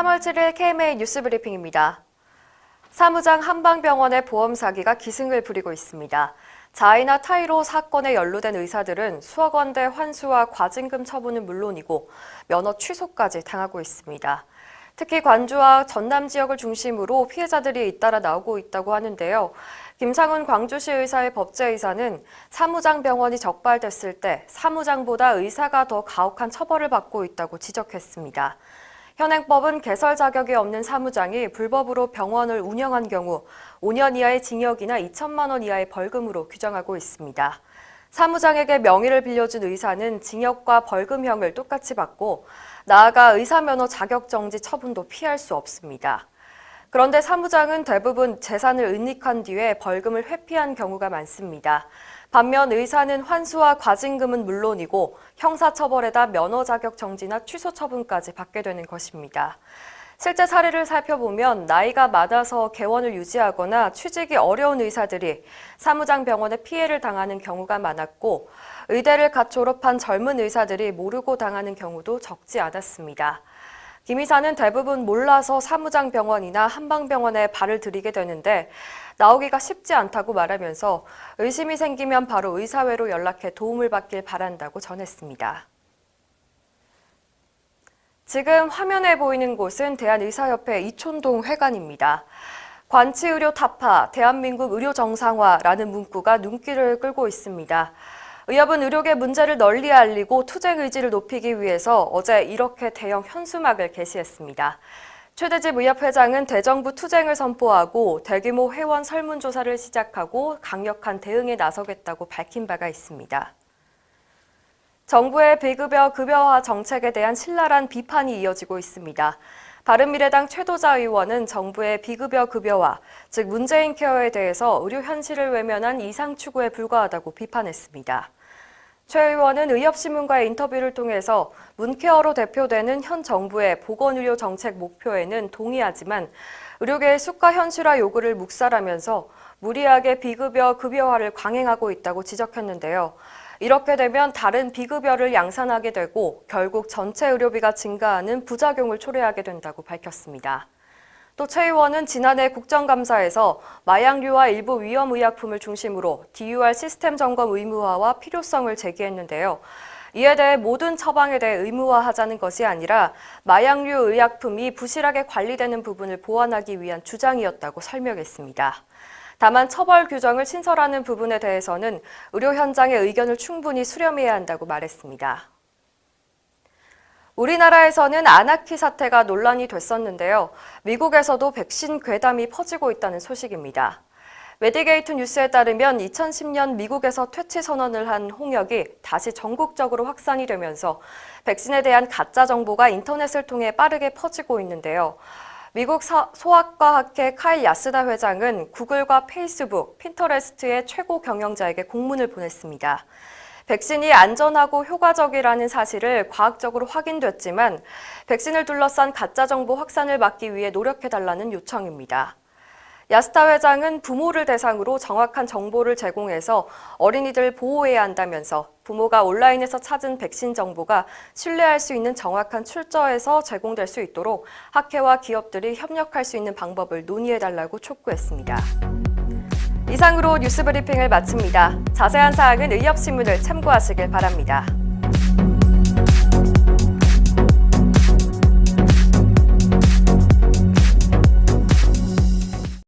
3월 7일 KMA 뉴스 브리핑입니다. 사무장 한방병원의 보험 사기가 기승을 부리고 있습니다. 자이나 타이로 사건에 연루된 의사들은 수억 원대 환수와 과징금 처분은 물론이고 면허 취소까지 당하고 있습니다. 특히 관주와 전남 지역을 중심으로 피해자들이 잇따라 나오고 있다고 하는데요. 김상훈 광주시 의사의 법제의사는 사무장 병원이 적발됐을 때 사무장보다 의사가 더 가혹한 처벌을 받고 있다고 지적했습니다. 현행법은 개설 자격이 없는 사무장이 불법으로 병원을 운영한 경우 5년 이하의 징역이나 2천만 원 이하의 벌금으로 규정하고 있습니다. 사무장에게 명의를 빌려준 의사는 징역과 벌금형을 똑같이 받고 나아가 의사 면허 자격 정지 처분도 피할 수 없습니다. 그런데 사무장은 대부분 재산을 은닉한 뒤에 벌금을 회피한 경우가 많습니다. 반면 의사는 환수와 과징금은 물론이고 형사처벌에다 면허 자격 정지나 취소 처분까지 받게 되는 것입니다. 실제 사례를 살펴보면 나이가 많아서 개원을 유지하거나 취직이 어려운 의사들이 사무장 병원에 피해를 당하는 경우가 많았고 의대를 갓 졸업한 젊은 의사들이 모르고 당하는 경우도 적지 않았습니다. 김 의사는 대부분 몰라서 사무장 병원이나 한방병원에 발을 들이게 되는데 나오기가 쉽지 않다고 말하면서 의심이 생기면 바로 의사회로 연락해 도움을 받길 바란다고 전했습니다. 지금 화면에 보이는 곳은 대한의사협회 이촌동 회관입니다. 관치의료 타파, 대한민국 의료 정상화라는 문구가 눈길을 끌고 있습니다. 의협은 의료계 문제를 널리 알리고 투쟁 의지를 높이기 위해서 어제 이렇게 대형 현수막을 게시했습니다. 최대집 의협회장은 대정부 투쟁을 선포하고 대규모 회원 설문조사를 시작하고 강력한 대응에 나서겠다고 밝힌 바가 있습니다. 정부의 비급여 급여화 정책에 대한 신랄한 비판이 이어지고 있습니다. 바른미래당 최도자 의원은 정부의 비급여 급여화, 즉 문재인 케어에 대해서 의료 현실을 외면한 이상 추구에 불과하다고 비판했습니다. 최 의원은 의협신문과의 인터뷰를 통해서 문케어로 대표되는 현 정부의 보건의료 정책 목표에는 동의하지만 의료계의 수가 현실화 요구를 묵살하면서 무리하게 비급여 급여화를 강행하고 있다고 지적했는데요. 이렇게 되면 다른 비급여를 양산하게 되고 결국 전체 의료비가 증가하는 부작용을 초래하게 된다고 밝혔습니다. 또 최 의원은 지난해 국정감사에서 마약류와 일부 위험의약품을 중심으로 DUR 시스템 점검 의무화와 필요성을 제기했는데요. 이에 대해 모든 처방에 대해 의무화하자는 것이 아니라 마약류 의약품이 부실하게 관리되는 부분을 보완하기 위한 주장이었다고 설명했습니다. 다만 처벌 규정을 신설하는 부분에 대해서는 의료 현장의 의견을 충분히 수렴해야 한다고 말했습니다. 우리나라에서는 아나키 사태가 논란이 됐었는데요. 미국에서도 백신 괴담이 퍼지고 있다는 소식입니다. 메디게이트 뉴스에 따르면 2010년 미국에서 퇴치 선언을 한 홍역이 다시 전국적으로 확산이 되면서 백신에 대한 가짜 정보가 인터넷을 통해 빠르게 퍼지고 있는데요. 미국 소아과학회 카일 야스다 회장은 구글과 페이스북, 핀터레스트의 최고 경영자에게 공문을 보냈습니다. 백신이 안전하고 효과적이라는 사실을 과학적으로 확인됐지만 백신을 둘러싼 가짜 정보 확산을 막기 위해 노력해달라는 요청입니다. 야스타 회장은 부모를 대상으로 정확한 정보를 제공해서 어린이들 보호해야 한다면서 부모가 온라인에서 찾은 백신 정보가 신뢰할 수 있는 정확한 출처에서 제공될 수 있도록 학회와 기업들이 협력할 수 있는 방법을 논의해달라고 촉구했습니다. 이상으로 뉴스 브리핑을 마칩니다. 자세한 사항은 의협신문을 참고하시길 바랍니다.